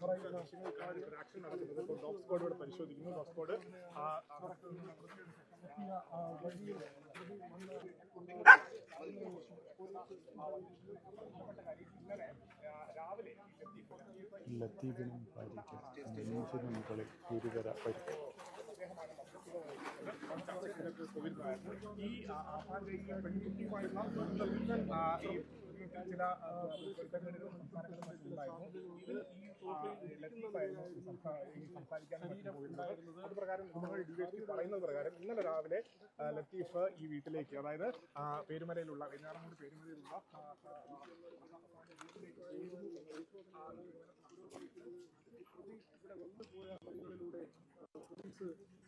പറയുന്ന ആവശ്യങ്ങൾക്കാണ് ഒരു ആക്ഷൻ നടക്കുന്നത് ഇപ്പോൾ ഡോഗ് സ്ക്വാഡ് ഇവിടെ പരിശോധിക്കുന്നു ഡോഗ് സ്ക്വാഡ് ലത്തീഫിനും ഭാര്യയ്ക്ക് നെഞ്ചിനും മുകളിൽ ഗുരുതര പരിക്ക്. ഈ പെൺകുട്ടിയുമായുള്ള ചില സംസ്ഥാനങ്ങളിൽ ഉണ്ടായിരുന്നു. ഇത് പ്രകാരം പറയുന്നത് പ്രകാരം ഇന്നലെ രാവിലെ ലത്തീഫ് ഈ വീട്ടിലേക്ക് അതായത് പേരുമലയിലുള്ള വെഞ്ഞാറമൂട് പേരുമലയിലുള്ള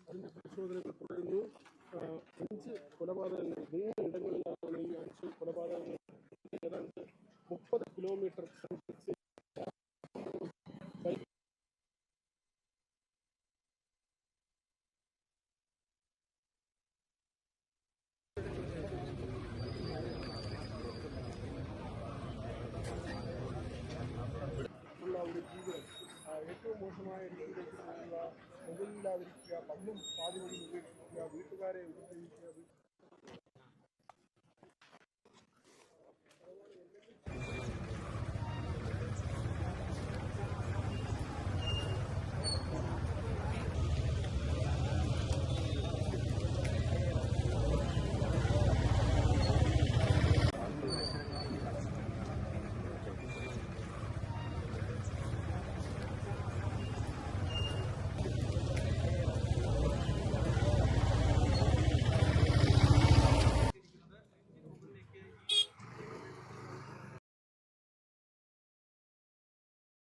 അതിന്റെ പരിശോധനകൾ തുടരുന്നു അഞ്ച് കൊലപാതകങ്ങൾ മൂന്ന് ഇടങ്ങളിലാണ് ഈ അഞ്ച് കൊലപാതകങ്ങൾ ഏതാണ്ട് മുപ്പത് കിലോമീറ്റർ ഏറ്റവും മോശമായ രീതിയിലേക്ക് പോകുക മുകളില്ലാതിരിക്കുക പന്നും പാതി വഴി ഉപേക്ഷിക്കുക വീട്ടുകാരെ ഉപദ്രവിക്കുക